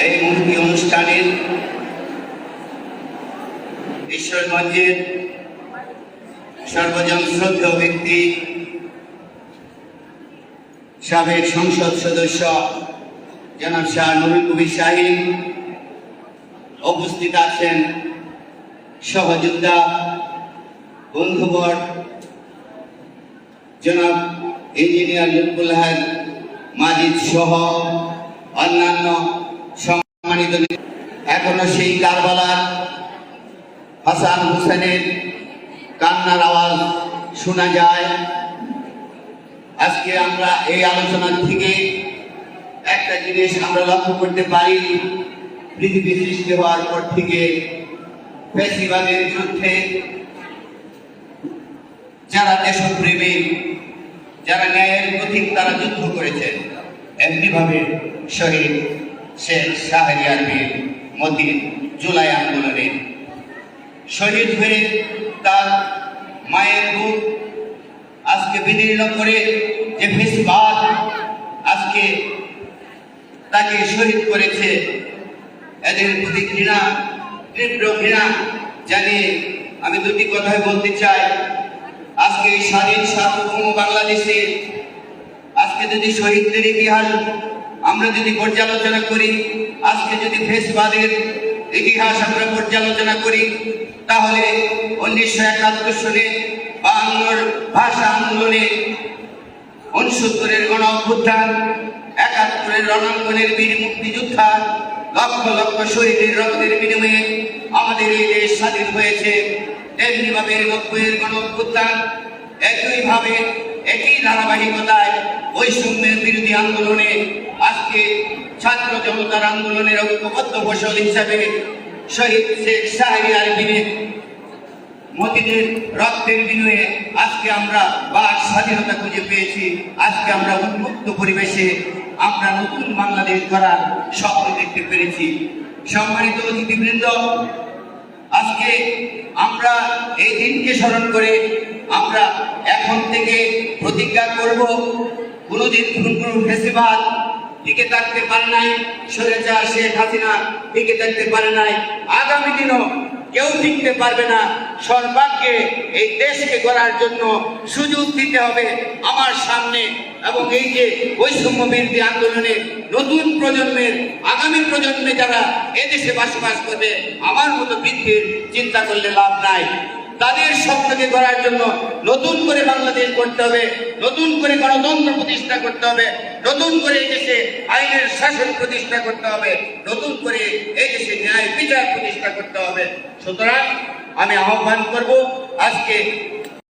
এই মূর্তি অনুষ্ঠানের ঈশ্বরগঞ্জের সর্বজন শ্রদ্ধেয় ব্যক্তি, সাবেক সংসদ সদস্য জনাব শাহ নুরুল কবির শাহিন উপস্থিত আছেন সহযোদ্ধা, বন্ধুবর জনাব ইঞ্জিনিয়ার লুৎফুল হাক মাজিদ সহ অন্যান্য সম্মানিত এখনও সেই কারবালার হাসান হোসেনের কান্নার আওয়াজ শোনা যায়। আজকে আমরা এই আলোচনা থেকে একটা জিনিস আমরা লক্ষ্য করতে পারি, পৃথিবী সৃষ্টি হওয়ার পর থেকে ফেসিবাদের যুদ্ধে যারা দেশপ্রেমী, যারা ন্যায়ের প্রতীক, তারা যুদ্ধ করেছেন এমনিভাবে শহীদ শেখ শাহরিয়ার বীর মতিন জুলাই আন্দোলনে। শহীদ হয়ে তার মায়ের বুক আজকে বিদীর্ণ করে যে ফেসবাদ আজকে তাকে শহীদ করেছে, এদের প্রতি ঘৃণা, তীব্র ঘৃণা জানিয়ে আমি দুটি কথাই বলতে চাই। আজকে স্বাধীন সার্বভৌম বাংলাদেশে আজকে যদি শহীদদের ইতিহাস আমরা যদি পর্যালোচনা করি, আজকে যদি ফেসবাদের ইতিহাস আমরা পর্যালোচনা করি, তাহলে উনিশশো একাত্তর সালে বাংলার ভাষা আন্দোলনে উনসত্তরের গণ অভ্যুত্থান একাত্তরের রণাঙ্গনের বীর মুক্তিযোদ্ধা, লক্ষ লক্ষ শহীদের রক্তের বিনিময়ে আমাদের এই দেশ স্বাধীন হয়েছে। তেমনিভাবে নব্বইয়ের গণ অভ্যুত্থান একইভাবে একই ধারাবাহিকতায় বৈষম্যের বিরোধী আন্দোলনে আজকে ছাত্র জনতার আন্দোলনের ঐক্যবদ্ধ ফসল হিসাবে শহীদ শেখ শাহরিয়ার বীরে মতিদের রক্তের বিনিময়ে আজকে আমরা বাক স্বাধীনতা খুঁজে পেয়েছি। আজকে আমরা উন্মুক্ত পরিবেশে আমরা নতুন বাংলাদেশ গড়ার স্বপ্ন দেখতে পেরেছি। সম্মানিত অতিথিবৃন্দ, আজকে আমরা এই দিনকে স্মরণ করে আমরা এখন থেকে প্রতিজ্ঞা করব, কোনোদিন কোন ফেসিবাদ টিকে থাকতে পারে নাই স্বৈরাচার শেখ হাসিনা, টিকে থাকতে পারে নাই। আগামী দিনও কেউ টিকতে পারবে না। সর্বাগ্যে এই দেশকে গড়ার জন্য সুযোগ দিতে হবে আমার সামনে এবং এই যে বৈষম্য বিরোধী আন্দোলনে নতুন প্রজন্মের, আগামী প্রজন্মে যারা এদেশে বসবাস করবে, আমার মতো বৃদ্ধির চিন্তা করলে লাভ নাই। তাদের স্বপ্নকে করার জন্য নতুন করে বাংলাদেশ করতে হবে, নতুন করে গণতন্ত্র প্রতিষ্ঠা করতে হবে, নতুন করে এই দেশে আইনের শাসন প্রতিষ্ঠা করতে হবে, নতুন করে এই দেশে ন্যায় বিচার প্রতিষ্ঠা করতে হবে। সুতরাং আমি আহ্বান করব, আজকে